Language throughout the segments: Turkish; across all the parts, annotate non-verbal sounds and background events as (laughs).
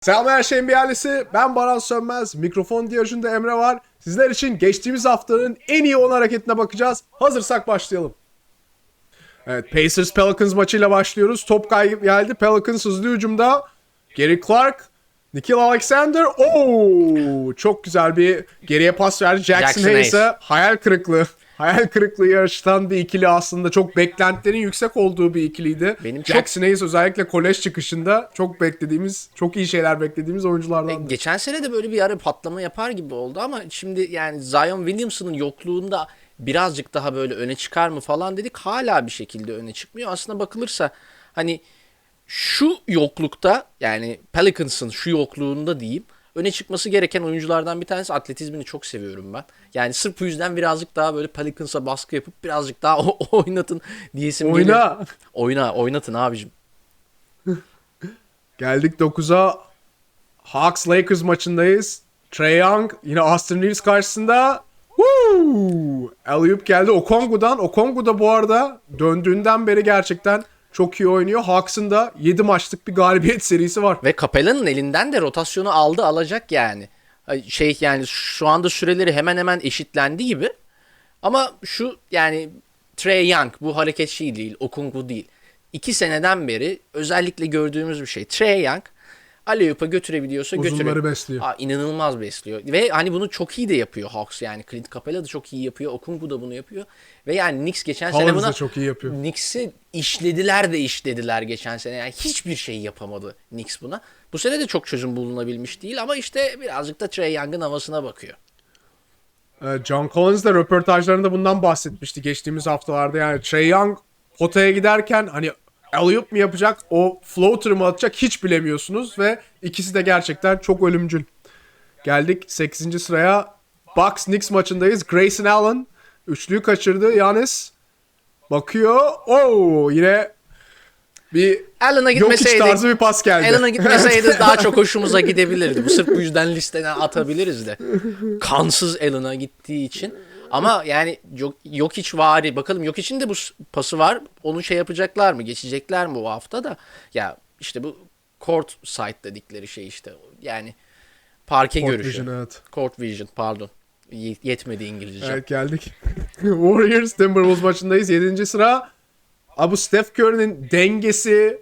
Selam her şeyin bir ailesi. Ben Baran Sönmez. Mikrofon diyajında Emre var. Sizler için geçtiğimiz haftanın en iyi 10 hareketine bakacağız. Hazırsak başlayalım. Evet Pacers Pelicans maçıyla başlıyoruz. Top kaybı geldi. Pelicans hızlı hücumda. Gary Clark. Nikhil Alexander. Oo, çok güzel bir geriye pas verdi. Jackson, Jackson Hayes'e Hayes. hayal kırıklığı. Hayal kırıklığı yarıştan bir ikili aslında. Çok beklentilerin yüksek olduğu bir ikiliydi. Benim çok- Jackson Hayes özellikle kolej çıkışında çok beklediğimiz, çok iyi şeyler beklediğimiz oyunculardan. Geçen sene de böyle bir ara patlama yapar gibi oldu ama şimdi yani Zion Williamson'ın yokluğunda birazcık daha böyle öne çıkar mı falan dedik. Hala bir şekilde öne çıkmıyor. Aslında bakılırsa hani şu yoklukta yani Pelicans'ın şu yokluğunda diyeyim öne çıkması gereken oyunculardan bir tanesi atletizmini çok seviyorum ben. Yani sırf bu yüzden birazcık daha böyle Pelicans'a baskı yapıp birazcık daha (laughs) o- oynatın diyesim geliyor. Oyna. Oyna, oynatın abicim. Geldik 9'a. Hawks Lakers maçındayız. Trey Young yine Austin Reeves karşısında. Woo! Alley-oop geldi Okongu'dan. Okongu da bu arada döndüğünden beri gerçekten çok iyi oynuyor. Hawks'ın da 7 maçlık bir galibiyet serisi var. Ve Capella'nın elinden de rotasyonu aldı alacak yani. Şey yani şu anda süreleri hemen hemen eşitlendi gibi. Ama şu yani Trey Young bu hareket şey değil, Okungu değil. İki seneden beri özellikle gördüğümüz bir şey. Trey Young Aleyup'a götürebiliyorsa Uzunları götürüyor. besliyor. Aa, inanılmaz besliyor. Ve hani bunu çok iyi de yapıyor Hawks yani. Clint Capella da çok iyi yapıyor. Okungu da bunu yapıyor. Ve yani Knicks geçen sene Collins buna çok iyi yapıyor. Knicks'i işlediler de işlediler geçen sene. Yani hiçbir şey yapamadı Knicks buna. Bu sene de çok çözüm bulunabilmiş değil ama işte birazcık da Trey Young'ın havasına bakıyor. Ee, John Collins de röportajlarında bundan bahsetmişti geçtiğimiz haftalarda. Yani Trey Young potaya giderken hani alley-oop mu yapacak, o floater mı atacak hiç bilemiyorsunuz ve ikisi de gerçekten çok ölümcül. Geldik 8. sıraya. Bucks Knicks maçındayız. Grayson Allen üçlüyü kaçırdı. Yanis bakıyor. Oo yine bir Allen'a gitmeseydi tarzı bir pas geldi. Allen'a (laughs) gitmeseydi daha çok hoşumuza gidebilirdi. Bu sırf bu yüzden listeden atabiliriz de. Kansız Allen'a gittiği için. Ama yani yok, yok hiç vari. Bakalım yok için de bu pası var. Onu şey yapacaklar mı? Geçecekler mi bu hafta da? Ya işte bu court site dedikleri şey işte. Yani parke Court görüşü. vision, evet. Court vision pardon. Ye- Yetmedi İngilizce. Evet geldik. (laughs) Warriors Timberwolves maçındayız. 7. sıra. Abi Steph Curry'nin dengesi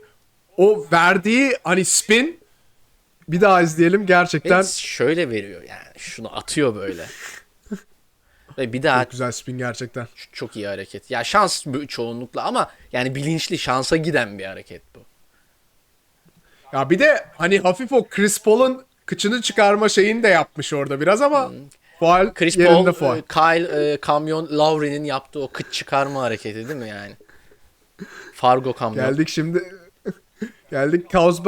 o verdiği hani spin bir daha izleyelim gerçekten Ve şöyle veriyor yani. Şunu atıyor böyle. (laughs) Ve bir daha çok güzel spin gerçekten. çok iyi hareket. Ya şans çoğunlukla ama yani bilinçli şansa giden bir hareket bu. Ya bir de hani hafif o Chris Paul'un kıçını çıkarma şeyini de yapmış orada biraz ama Hmm. Chris yerinde Paul, faal. e, Kyle e, Kamyon Lowry'nin yaptığı o kıç çıkarma hareketi değil mi yani? Fargo kamyon. Geldik şimdi. (laughs) Geldik Cavs,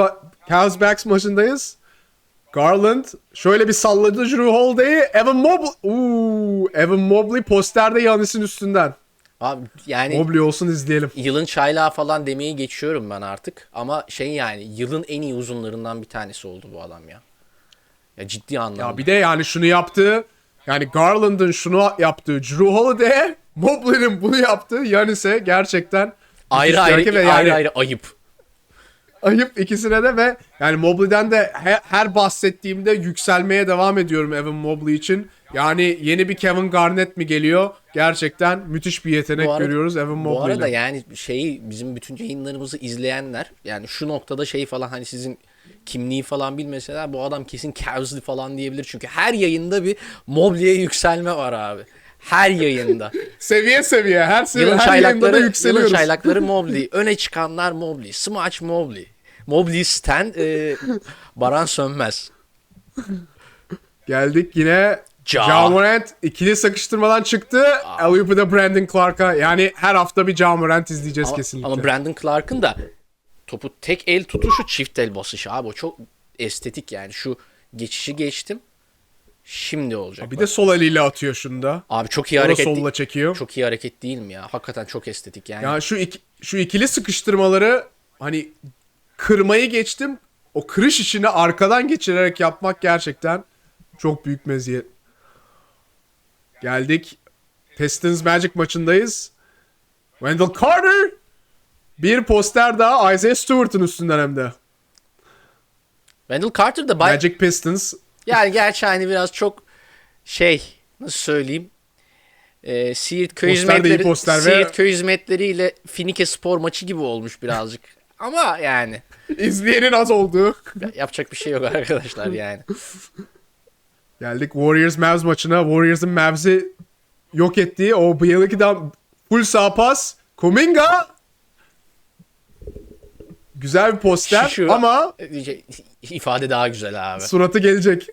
Cavs Bucks maçındayız. Garland şöyle bir salladı Drew Holiday'i. Evan Mobley. Uuu, Evan Mobley posterde Yanis'in üstünden. Abi yani Mobley olsun izleyelim. yılın çaylağı falan demeyi geçiyorum ben artık. Ama şey yani yılın en iyi uzunlarından bir tanesi oldu bu adam ya. Ya ciddi anlamda. Ya bir de yani şunu yaptığı yani Garland'ın şunu yaptığı Drew Holiday'e Mobley'nin bunu yaptığı Yanis'e gerçekten ayrı ayrı, ayrı yani ayrı ayıp. Ayıp ikisine de ve yani Mobley'den de he- her bahsettiğimde yükselmeye devam ediyorum Evan Mobley için. Yani yeni bir Kevin Garnett mi geliyor? Gerçekten müthiş bir yetenek Bu arada- görüyoruz Evan Bu arada Mobley'le. yani şeyi bizim bütün yayınlarımızı izleyenler yani şu noktada şey falan hani sizin kimliği falan bilmeseler bu adam kesin Cavs'li falan diyebilir. Çünkü her yayında bir Mobley'e yükselme var abi. Her yayında. (laughs) Seviye seviye her seviye Yılın her yayında da çaylakları, yılın yükseliyoruz. çaylakları (laughs) Mobley. Öne çıkanlar Mobley. Smaç Mobley. Mobley Stan e, Baran Sönmez. Geldik yine Ja. Ja Morant ikili sıkıştırmadan çıktı. Alley-oop'u da Brandon Clark'a. Yani her hafta bir Ja Morant izleyeceğiz Ama, kesinlikle. ama Brandon Clark'ın da topu tek el tutuşu çift el basışı abi. O çok estetik yani. Şu geçişi geçtim. Şimdi olacak. bir bak. de sol eliyle atıyor şunu da. Abi çok iyi O da hareket. solla çekiyor. Çok iyi hareket değil mi ya? Hakikaten çok estetik yani. Ya şu iki, şu ikili sıkıştırmaları hani kırmayı geçtim. O kırış işini arkadan geçirerek yapmak gerçekten çok büyük meziyet. Geldik. Pistons Magic maçındayız. Wendell Carter bir poster daha Isaiah Stewart'ın üstünden hem de. Wendell Carter da bay- Magic Pistons. Yani gerçi hani biraz çok şey nasıl söyleyeyim e, Siirt köy Poster hizmetleri poster ve- Siirt köy hizmetleriyle Finike spor maçı gibi olmuş birazcık. (laughs) Ama yani izleyenin az olduğu. yapacak bir şey yok arkadaşlar yani. Geldik Warriors Mavs maçına. Warriors'ın Mavs'i yok ettiği o Bielik'den full sağ pas. Kuminga. Güzel bir poster Şu- ama (laughs) ifade daha güzel abi. suratı gelecek.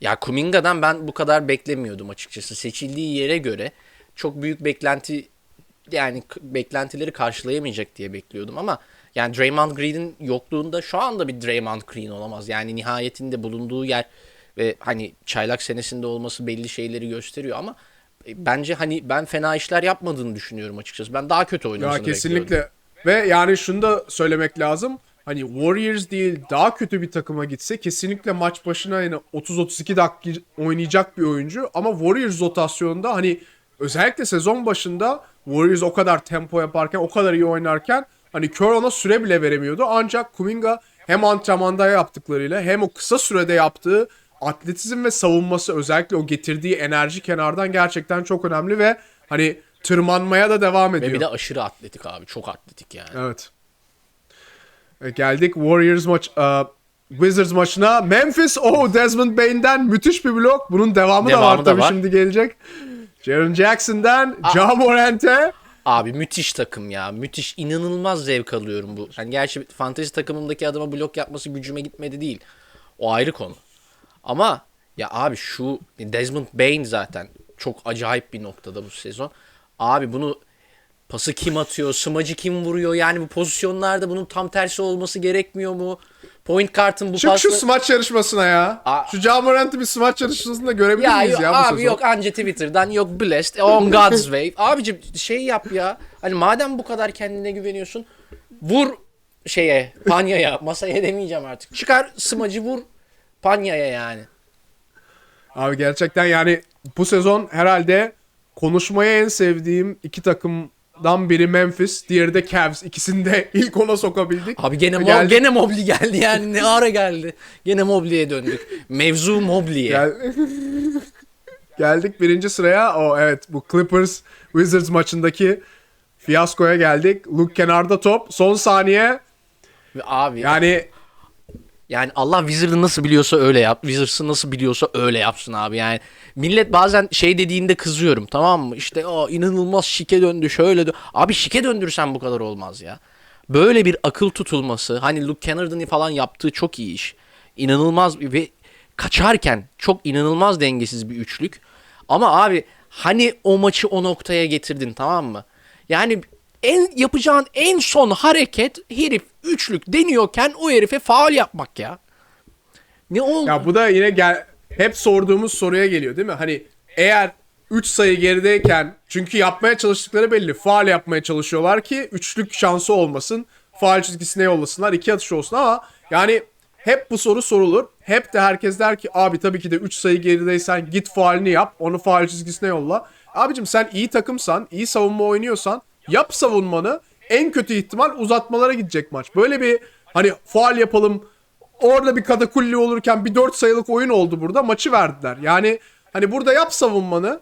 Ya Kuminga'dan ben bu kadar beklemiyordum açıkçası. Seçildiği yere göre çok büyük beklenti yani beklentileri karşılayamayacak diye bekliyordum ama yani Draymond Green'in yokluğunda şu anda bir Draymond Green olamaz. Yani nihayetinde bulunduğu yer ve hani çaylak senesinde olması belli şeyleri gösteriyor ama e, bence hani ben fena işler yapmadığını düşünüyorum açıkçası. Ben daha kötü Ya oynamasını bekliyordum. kesinlikle. Ve yani şunu da söylemek lazım. Hani Warriors değil daha kötü bir takıma gitse kesinlikle maç başına yine 30-32 dakika oynayacak bir oyuncu. Ama Warriors rotasyonunda hani özellikle sezon başında Warriors o kadar tempo yaparken o kadar iyi oynarken hani kör ona süre bile veremiyordu. Ancak Kuminga hem antrenmanda yaptıklarıyla hem o kısa sürede yaptığı atletizm ve savunması özellikle o getirdiği enerji kenardan gerçekten çok önemli ve hani tırmanmaya da devam ediyor. Ve bir de aşırı atletik abi. Çok atletik yani. Evet. E, geldik Warriors maç e, Wizards maçına. Memphis oh Desmond Bain'den müthiş bir blok. Bunun devamı, da Devamı var da tabii var. şimdi gelecek. Jaren Jackson'dan Ja Morant'e. Abi müthiş takım ya. Müthiş. inanılmaz zevk alıyorum bu. Yani gerçi fantezi takımımdaki adama blok yapması gücüme gitmedi değil. O ayrı konu. Ama ya abi şu Desmond Bain zaten çok acayip bir noktada bu sezon. Abi bunu pası kim atıyor, smacı kim vuruyor? Yani bu pozisyonlarda bunun tam tersi olması gerekmiyor mu? Point kartın bu Çık şu pasla... smaç yarışmasına ya. Aa. Şu Ja Morant'ı bir smaç yarışmasında görebilir Ya miyiz yok, ya bu abi sezon? yok anca Twitter'dan yok blessed on God's way. (laughs) Abicim şey yap ya. Hani madem bu kadar kendine güveniyorsun vur şeye Panya'ya (laughs) masaya demeyeceğim artık. Çıkar smacı vur Panya'ya yani. Abi gerçekten yani bu sezon herhalde konuşmaya en sevdiğim iki takımdan biri Memphis, diğeri de Cavs. İkisini de (laughs) ilk ona sokabildik. Abi gene, Mo- Geldik- gene Mobley geldi yani ne ara geldi. Gene Mobley'e döndük. Mevzu Mobley'e. Gel... (laughs) geldik birinci sıraya. O evet bu Clippers Wizards maçındaki fiyaskoya geldik. Luke kenarda top. Son saniye. Abi yani, Yani Allah Wizard'ı nasıl biliyorsa öyle yap. Wizards'ı nasıl biliyorsa öyle yapsın abi. Yani millet bazen şey dediğinde kızıyorum tamam mı? İşte o inanılmaz şike döndü şöyle dö- Abi şike döndürsen bu kadar olmaz ya. Böyle bir akıl tutulması. Hani Luke Kennard'ın falan yaptığı çok iyi iş. İnanılmaz ve kaçarken çok inanılmaz dengesiz bir üçlük. Ama abi hani o maçı o noktaya getirdin tamam mı? Yani en yapacağın en son hareket herif üçlük deniyorken o herife faul yapmak ya. Ne oldu? ya bu da yine gel hep sorduğumuz soruya geliyor değil mi? Hani eğer 3 sayı gerideyken çünkü yapmaya çalıştıkları belli. Faal yapmaya çalışıyorlar ki üçlük şansı olmasın. Faal çizgisine yollasınlar. iki atış olsun ama yani hep bu soru sorulur. Hep de herkes der ki abi tabii ki de 3 sayı gerideysen git faalini yap. Onu faal çizgisine yolla. Abicim sen iyi takımsan, iyi savunma oynuyorsan yap savunmanı. En kötü ihtimal uzatmalara gidecek maç. Böyle bir hani faal yapalım orada bir katakulli olurken bir 4 sayılık oyun oldu burada. Maçı verdiler. Yani hani burada yap savunmanı.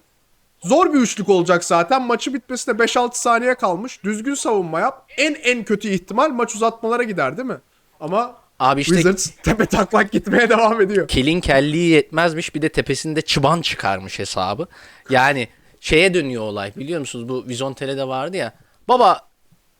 Zor bir üçlük olacak zaten. Maçı bitmesine 5-6 saniye kalmış. Düzgün savunma yap. En en kötü ihtimal maç uzatmalara gider değil mi? Ama Abi işte Wizards tepe taklak gitmeye devam ediyor. kelin kelliği yetmezmiş bir de tepesinde çıban çıkarmış hesabı. Yani şeye dönüyor olay biliyor musunuz? Bu Vizontele'de vardı ya. Baba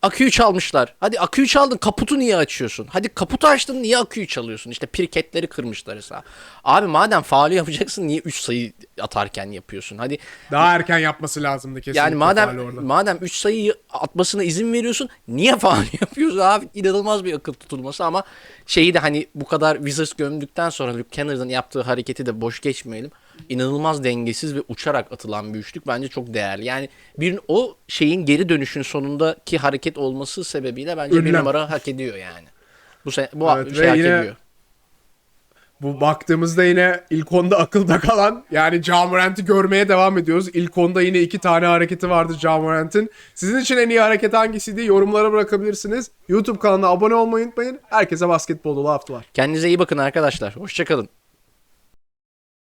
aküyü çalmışlar. Hadi aküyü çaldın kaputu niye açıyorsun? Hadi kaputu açtın niye aküyü çalıyorsun? İşte pirketleri kırmışlar hesabı. Abi madem faali yapacaksın niye 3 sayı atarken yapıyorsun? Hadi Daha erken yapması lazımdı kesinlikle. yani madem madem 3 sayı atmasına izin veriyorsun niye faul (laughs) yapıyorsun abi? İnanılmaz bir akıl tutulması ama şeyi de hani bu kadar Wizards gömdükten sonra Luke Kennard'ın yaptığı hareketi de boş geçmeyelim. İnanılmaz dengesiz ve uçarak atılan bir üçlük bence çok değerli. Yani bir o şeyin geri dönüşün sonundaki hareket olması sebebiyle bence bir Ünlem. numara hak ediyor yani. Bu se- bu Evet, şey hak yine- ediyor. Bu baktığımızda yine ilk onda akılda kalan yani Jamorant'i görmeye devam ediyoruz. İlk onda yine iki tane hareketi vardı Jamorant'in. Sizin için en iyi hareket hangisiydi? Yorumlara bırakabilirsiniz. YouTube kanalına abone olmayı unutmayın. Herkese basketbol dolu haftalar. Kendinize iyi bakın arkadaşlar. Hoşçakalın.